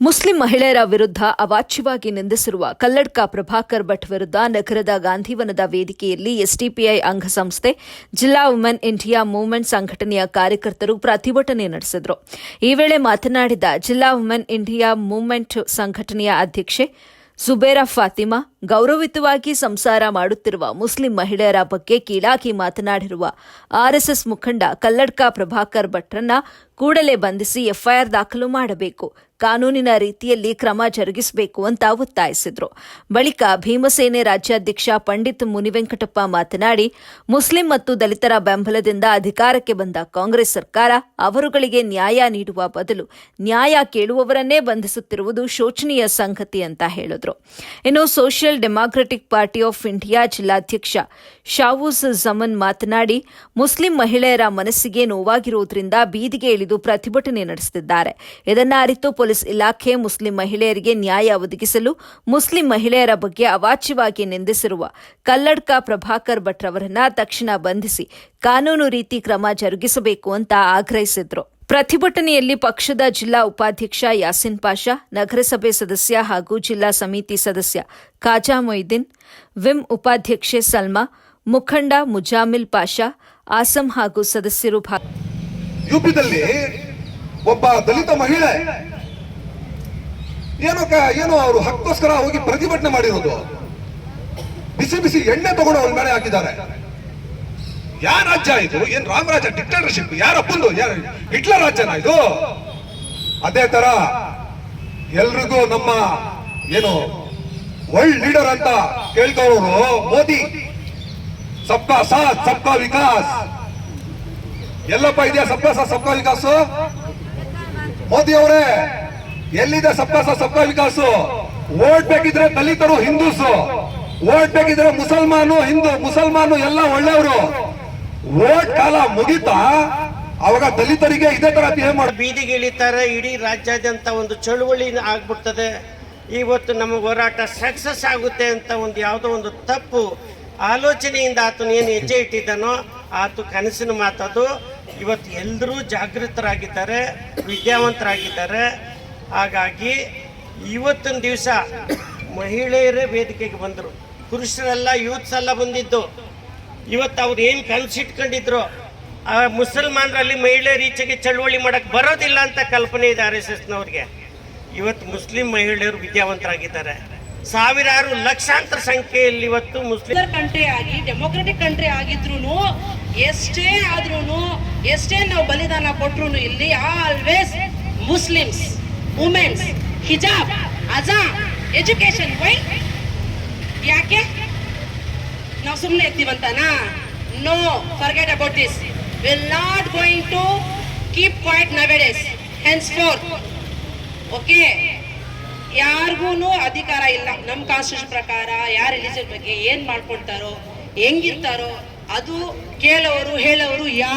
Muslim ಮಹಿಳೆಯರ ವಿರುದ್ಧ ಅವಾಚ್ಯವಾಗಿ ನಿಂದಿಸಿರುವ ಕಲ್ಲಡ್ಕ ಪ್ರಭಾಕರ್ ಭಟ್ ವಿರುದ್ಧ ನಗರದ ಗಾಂಧಿವನದ ವೇದಿಕೆಯಲ್ಲಿ ಎಸ್ಡಿಪಿಐ ಅಂಗಸಂಸ್ಥೆ, ಜಿಲ್ಲಾ ವುಮೆನ್ ಇಂಡಿಯಾ ಮೂವ್ಮೆಂಟ್ ಸಂಘಟನೆಯ ಕಾರ್ಯಕರ್ತರು ಪ್ರತಿಭಟನೆ ನಡೆಸಿದರು. ಈ ವೇಳೆ ಮಾತನಾಡಿದ ಜಿಲ್ಲಾ ವುಮೆನ್ ಇಂಡಿಯಾ ಮೂವ್ಮೆಂಟ್ ಸಂಘಟನೆಯ ಅಧ್ಯಕ್ಷೆ ಜುಬೇರಾ ಫಾತಿಮಾ ಗೌರವಯುತವಾಗಿ ಸಂಸಾರ ಮಾಡುತ್ತಿರುವ ಮುಸ್ಲಿಂ ಮಹಿಳೆಯರ ಬಗ್ಗೆ ಕೀಳಾಗಿ ಮಾತನಾಡಿರುವ ಆರ್ಎಸ್ಎಸ್ ಮುಖಂಡ ಕಲ್ಲಡ್ಕ ಪ್ರಭಾಕರ್ ಭಟ್ರನ್ನ ಕೂಡಲೇ ಬಂಧಿಸಿ ಎಫ್ಐಆರ್ ದಾಖಲು ಮಾಡಬೇಕು, ಕಾನೂನಿನ ರೀತಿಯಲ್ಲಿ ಕ್ರಮ ಜರುಗಿಸಬೇಕು ಅಂತ ಒತ್ತಾಯಿಸಿದ್ರು. ಬಳಿಕ ಭೀಮಸೇನೆ ರಾಜ್ಯಾಧ್ಯಕ್ಷ ಪಂಡಿತ್ ಮುನಿವೆಂಕಟಪ್ಪ ಮಾತನಾಡಿ, ಮುಸ್ಲಿಂ ಮತ್ತು ದಲಿತರ ಬೆಂಬಲದಿಂದ ಅಧಿಕಾರಕ್ಕೆ ಬಂದ ಕಾಂಗ್ರೆಸ್ ಸರ್ಕಾರ ಅವರುಗಳಿಗೆ ನ್ಯಾಯ ನೀಡುವ ಬದಲು ನ್ಯಾಯ ಕೇಳುವವರನ್ನೇ ಬಂಧಿಸುತ್ತಿರುವುದು ಶೋಚನೀಯ ಸಂಗತಿ ಅಂತ ಹೇಳಿದ್ರು. ಇನ್ನು social democratic party of India ಜಿಲ್ಲಾಧ್ಯಕ್ಷ ಶಾವೂಸ್ ಜಮನ್ ಮಾತನಾಡಿ, ಮುಸ್ಲಿಂ ಮಹಿಳೆಯರ ಮನಸ್ಸಿಗೆ ನೋವಾಗಿರುವುದರಿಂದ ಬೀದಿಗೆ ಇಳಿದು ಪ್ರತಿಭಟನೆ ನಡೆಸುತ್ತಿದ್ದಾರೆ. ಇದನ್ನ ಅರಿತು ಪೊಲೀಸ್ ಇಲಾಖೆ ಮುಸ್ಲಿಂ ಮಹಿಳೆಯರಿಗೆ ನ್ಯಾಯ ಒದಗಿಸಲು ಮುಸ್ಲಿಂ ಮಹಿಳೆಯರ ಬಗ್ಗೆ ಅವಾಚ್ಯವಾಗಿ ನಿಂದಿಸಿರುವ ಕಲ್ಲಡ್ಕ ಪ್ರಭಾಕರ್ ಭಟ್ ಅವರನ್ನ ತಕ್ಷಣ ಬಂಧಿಸಿ, ಕಾನೂನು ರೀತಿ ಕ್ರಮ ಜರುಗಿಸಬೇಕು ಅಂತ ಆಗ್ರಹಿಸಿದ್ರು. ಪ್ರತಿಭಟನೆಯಲ್ಲಿ ಪಕ್ಷದ ಜಿಲ್ಲಾ ಉಪಾಧ್ಯಕ್ಷ ಯಾಸಿನ್ ಪಾಷಾ, ನಗರಸಭೆ ಸದಸ್ಯ ಹಾಗೂ ಜಿಲ್ಲಾ ಸಮಿತಿ ಸದಸ್ಯ ಖಾಜಾ ಮೊಯ್ದೀನ್ ವಿಮ್ ಉಪಾಧ್ಯಕ್ಷೆ ಸಲ್ಮಾ, ಮುಖಂಡ ಮುಜಾಮಿಲ್ ಪಾಷಾ, ಆಸಂ ಹಾಗೂ ಸದಸ್ಯರು ಯುಪಿದಲ್ಲಿ ಒಬ್ಬ ದಲಿತ ಮಹಿಳೆ ಏನೋ ಏನೋ ಅವರು ಹಕ್ಕೋಸ್ಕರ ಹೋಗಿ ಪ್ರತಿಭಟನೆ ಮಾಡಿರೋದು. ಬಿಸಿ ಬಿಸಿ ಎಣ್ಣೆ ತಗೊಂಡು ಅವ್ರ ಮೇಲೆ ಹಾಕಿದ್ದಾರೆ. ಯಾರ ರಾಜ್ಯ ಇದು? ಏನ್ ರಾಮರಾಜ ಡಿಕ್ಟೇಟರ್ಶಿಪ್ ಯಾರಪ್ಪಂದು ಯಾರ ಹಿಟ್ಲರ್ ರಾಜ್ಯನ ಇದು? ಅದೇ ತರ ಎಲ್ರಿಗೂ ನಮ್ಮ ಏನು ವರ್ಲ್ಡ್ ಲೀಡರ್ ಅಂತ ಕೇಳ್ಕೊಳ್ಳೋರು ಮೋದಿ. ಸಬ್ಕಾ ಸಾತ್ ಸಬ್ಕಾ ವಿಕಾಸ್. ಎಲ್ಲಪ್ಪ ಇದೆಯಾ ಸಬ್ಕಾ ಸಾಥ್ ಸಬ್ಕಾ ವಿಕಾಸ್? ಮೋದಿ ಅವರೇ, ಎಲ್ಲಿದೆ ಸಬ್ಕಾ ಸಾಥ್ ಸಬ್ಕಾ ವಿಕಾಸ್? ಓಟ್ ಬೇಕಿದ್ರೆ ದಲಿತರು ಹಿಂದೂಸು. ಓಟ್ ಬೇಕಿದ್ರೆ ಮುಸಲ್ಮಾನು ಹಿಂದೂ, ಮುಸಲ್ಮಾನು ಎಲ್ಲ ಒಳ್ಳೆಯವರು. ಓಟ್ ಕಾಲ ಮುಗಿತಾ, ಅವಾಗ ದಲಿತರಿಗೆ ಇದೇ ತರ ಬೀದಿಗೆ ಇಳಿತಾರೆ, ಇಡೀ ರಾಜ್ಯಾದ್ಯಂತ ಒಂದು ಚಳುವಳಿ ಆಗ್ಬಿಡ್ತದೆ. ಇವತ್ತು ನಮ್ಮ ಹೋರಾಟ ಸಕ್ಸಸ್ ಆಗುತ್ತೆ ಅಂತ ಒಂದು ಯಾವುದೋ ಒಂದು ತಪ್ಪು ಆಲೋಚನೆಯಿಂದ ಆತನ ಏನು ಹೆಜ್ಜೆ ಇಟ್ಟಿದ್ದಾನೋ, ಆತು ಕನಸಿನ ಮಾತದು. ಇವತ್ತು ಎಲ್ಲರೂ ಜಾಗೃತರಾಗಿದ್ದಾರೆ, ವಿದ್ಯಾವಂತರಾಗಿದ್ದಾರೆ. ಹಾಗಾಗಿ ಇವತ್ತಿನ ದಿವಸ ಮಹಿಳೆಯರೇ ವೇದಿಕೆಗೆ ಬಂದರು. ಪುರುಷರೆಲ್ಲ, ಯೂತ್ಸ್ ಎಲ್ಲ ಬಂದಿದ್ದು. ಇವತ್ತು ಅವ್ರು ಏನು ಕನಸಿಟ್ಕೊಂಡಿದ್ರು ಆ ಮುಸಲ್ಮಾನರಲ್ಲಿ ಮಹಿಳೆಯರ ಈಚೆಗೆ ಚಳುವಳಿ ಮಾಡೋಕ್ಕೆ ಬರೋದಿಲ್ಲ ಅಂತ ಕಲ್ಪನೆ ಇದೆ ಆರ್ ಎಸ್ ಎಸ್ನವ್ರಿಗೆ. ಇವತ್ತು ಮುಸ್ಲಿಂ ಮಹಿಳೆಯರು ವಿದ್ಯಾವಂತರಾಗಿದ್ದಾರೆ. ಸಾವಿರಾರು ಲಕ್ಷಾಂತರ ಸಂಖ್ಯೆಯಲ್ಲಿ ಇವತ್ತು ಮುಸ್ಲಿಂ ಕಂಟ್ರಿ ಆಗಿ ಡೆಮೋಕ್ರೆಟಿಕ್ ಕಂಟ್ರಿ ಆಗಿದ್ರು ಎಷ್ಟೇ ಆದ್ರೂ ಎಷ್ಟೇ ನಾವು ಬಲಿದಾನ ಕೊಟ್ರು ಇಲ್ಲಿ ಆಲ್ವೇಸ್ ಮುಸ್ಲಿಮ್ಸ್ ವುಮೆನ್ಸ್ ಹಿಜಾಬ್ ಅಜಾ ಎಜುಕೇಶನ್ ವೈ ಯಾಕೆ? ನಾವು ಸುಮ್ಮನೆ ಇರ್ತೀವಂತಾನ no forget about this will not going to keep quiet nowadays henceforth okay ಯಾರಿಗೂ ಅಧಿಕಾರ ಇಲ್ಲ. ನಮ್ಮ ಕಾನ್ಸ್ಟಿಟ್ಯೂಷನ್ ಪ್ರಕಾರ ಯಾರ ರಿಲಿಜನ್ ಬಗ್ಗೆ ಏನು ಮಾಡ್ಕೊಳ್ತಾರೋ ಹೆಂಗಿರ್ತಾರೋ, ಅದು ಕೇಳೋರು, ಹೇಳೋರು ಯಾರು